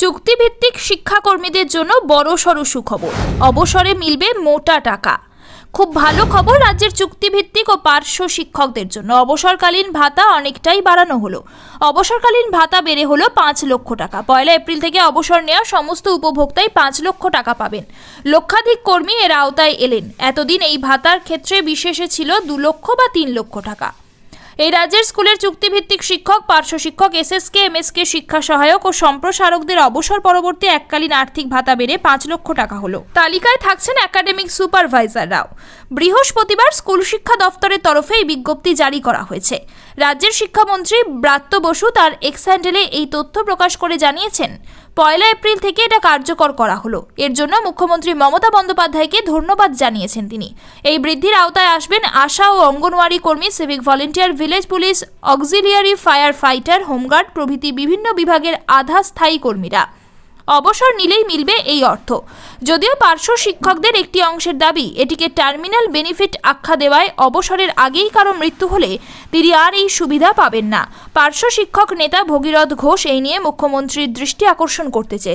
চুক্তিভিত্তিক শিক্ষাকর্মীদের জন্য বড় সড় সুখবর। অবসরে মিলবে মোটা টাকা। খুব ভালো খবর রাজ্যের চুক্তিভিত্তিক ও পার্শ্ব শিক্ষকদের জন্য। অবসরকালীন ভাতা অনেকটাই বাড়ানো হলো। অবসরকালীন ভাতা বেড়ে হলো পাঁচ লক্ষ টাকা। পয়লা এপ্রিল থেকে অবসর নেওয়া সমস্ত উপভোক্তাই পাঁচ লক্ষ টাকা পাবেন। লক্ষাধিক কর্মী এর আওতায় এলেন। এতদিন এই ভাতার ক্ষেত্রে বিশেষে ছিল দু লক্ষ বা তিন লক্ষ টাকা। এই রাজ্যের স্কুলের চুক্তিভিত্তিক শিক্ষক, পার্শ্ব শিক্ষক, এসএসকে, এমএসকে, শিক্ষা সহায়ক ও সম্প্রসারকদের অবসর পরবর্তী এককালীন আর্থিক ভাতা বেড়ে পাঁচ লক্ষ টাকা হলো। তালিকায় থাকছেন একাডেমিক সুপারভাইজাররাও বৃহস্পতিবার স্কুল শিক্ষা দফতরের তরফে এই বিজ্ঞপ্তি জারি করা হয়েছে। রাজ্যের শিক্ষামন্ত্রী ব্রাত্য বসু তার এক্স হ্যান্ডেলে এই তথ্য প্রকাশ করে জানিয়েছেন, পয়লা এপ্রিল থেকে এটা কার্যকর করা হলো। এর জন্য মুখ্যমন্ত্রী মমতা বন্দ্যোপাধ্যায়কে ধন্যবাদ জানিয়েছেন তিনি। এই বৃদ্ধির আওতায় আসবেন আশা ও অঙ্গনওয়াড়ি কর্মী, civic volunteer, village police, auxiliary fire fighter, home guard প্রভৃতি বিভিন্ন বিভাগের আধা স্থায়ী কর্মীরা। অবসর নিলেই মিলবে এই অর্থ। যদিও পার্শ্ব শিক্ষকদের একটি অংশের দাবি, এটিকে টার্মিনাল বেনিফিট আখ্যা দেওয়ায় অবসরের আগেই কারও মৃত্যু হলে তিনি আর এই সুবিধা পাবেন না। পার্শ্ব শিক্ষক নেতা ভগীরথ ঘোষ এই নিয়ে মুখ্যমন্ত্রীর দৃষ্টি আকর্ষণ করতে চেয়ে